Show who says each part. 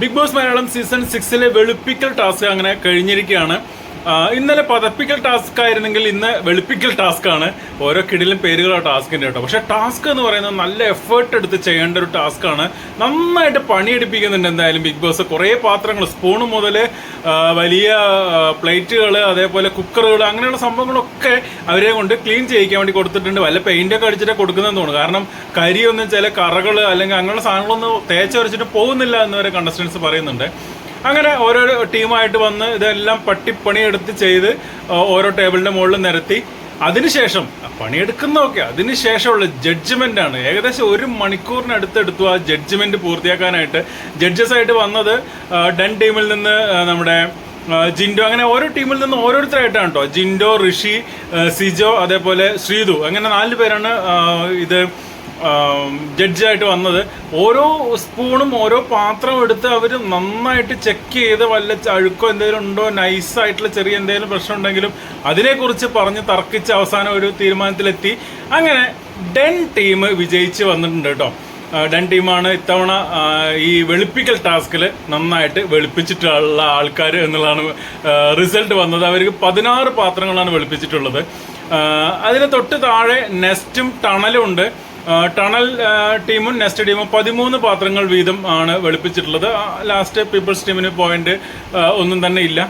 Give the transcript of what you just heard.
Speaker 1: Big Boss Malayalam season സിക്സിലെ വെളുപ്പിക്കൽ task അങ്ങനെ കഴിഞ്ഞിരിക്കുകയാണ്. ഇന്നലെ പതപ്പിക്കൽ ടാസ്ക് ആയിരുന്നെങ്കിൽ ഇന്ന് വെളുപ്പിക്കൽ ടാസ്ക് ആണ്. ഓരോ കിടിലും പേരുകളാണ് ടാസ്കിന്റെ കേട്ടോ. പക്ഷെ ടാസ്ക് എന്ന് പറയുന്നത് നല്ല എഫേർട്ട് എടുത്ത് ചെയ്യേണ്ട ഒരു ടാസ്ക് ആണ്. നന്നായിട്ട് പണിയെടുപ്പിക്കുന്നുണ്ട് എന്തായാലും ബിഗ് ബോസ്. കുറേ പാത്രങ്ങൾ സ്പൂൺ മുതൽ വലിയ പ്ലേറ്റുകൾ അതേപോലെ കുക്കറുകൾ അങ്ങനെയുള്ള സംഭവങ്ങളൊക്കെ അവരെ കൊണ്ട് ക്ലീൻ ചെയ്യിക്കാൻ വേണ്ടി കൊടുത്തിട്ടുണ്ട്. വല്ല ഒക്കെ അടിച്ചിട്ട് കൊടുക്കുന്നതെന്ന് തോന്നുന്നു. കാരണം കരിയൊന്നും ചില കറകൾ അല്ലെങ്കിൽ അങ്ങനെയുള്ള സാധനങ്ങളൊന്നും തേച്ചരച്ചിട്ട് പോകുന്നില്ല എന്ന് വരെ കണ്ടസ്റ്റൻസ് പറയുന്നുണ്ട്. അങ്ങനെ ഓരോ ടീമായിട്ട് വന്ന് ഇതെല്ലാം പട്ടിപ്പണിയെടുത്ത് ചെയ്ത് ഓരോ ടേബിളിന്റെ മുകളിൽ നിരത്തി. അതിനുശേഷം പണിയെടുക്കുന്നതൊക്കെ അതിനുശേഷമുള്ള ജഡ്ജ്മെന്റ് ആണ്. ഏകദേശം ഒരു മണിക്കൂറിനടുത്തെടുത്തു ആ ജഡ്ജ്മെന്റ് പൂർത്തിയാക്കാനായിട്ട്. ജഡ്ജസായിട്ട് വന്നത് ഡൻ ടീമിൽ നിന്ന് നമ്മുടെ ജിൻഡോ. അങ്ങനെ ഓരോ ടീമിൽ നിന്ന് ഓരോരുത്തരായിട്ടാണ് കേട്ടോ. ജിൻഡോ ഋഷി സിജോ അതേപോലെ ശ്രീതു. അങ്ങനെ നാല് പേരാണ് ഇത് ജഡ്ജായിട്ട് വന്നത്. ഓരോ സ്പൂണും ഓരോ പാത്രം എടുത്ത് അവർ നന്നായിട്ട് ചെക്ക് ചെയ്ത് വല്ല അഴുക്കോ എന്തെങ്കിലും ഉണ്ടോ നൈസായിട്ടുള്ള ചെറിയ എന്തെങ്കിലും പ്രശ്നം ഉണ്ടെങ്കിലും അതിനെക്കുറിച്ച് പറഞ്ഞ് തർക്കിച്ച് അവസാനം ഒരു തീരുമാനത്തിലെത്തി. അങ്ങനെ ഡെൻ ടീം വിജയിച്ച് വന്നിട്ടുണ്ട് കേട്ടോ. ഡൻ ടീമാണ് ഇത്തവണ ഈ വെളുപ്പിക്കൽ ടാസ്കിൽ നന്നായിട്ട് വെളുപ്പിച്ചിട്ടുള്ള ആൾക്കാർ എന്നുള്ളതാണ് റിസൾട്ട് വന്നത്. അവർക്ക് പതിനാറ് പാത്രങ്ങളാണ് വെളുപ്പിച്ചിട്ടുള്ളത്. അതിന് തൊട്ട് താഴെ നെസ്റ്റും ടണലും ഉണ്ട്. ടണൽ ടീമും നെസ്റ്റ് ടീമും പതിമൂന്ന് പാത്രങ്ങൾ വീതം ആണ് വെളുപ്പിച്ചിട്ടുള്ളത്. ലാസ്റ്റ് പീപ്പിൾസ് ടീമിന് പോയിന്റ് ഒന്നും തന്നെ ഇല്ല.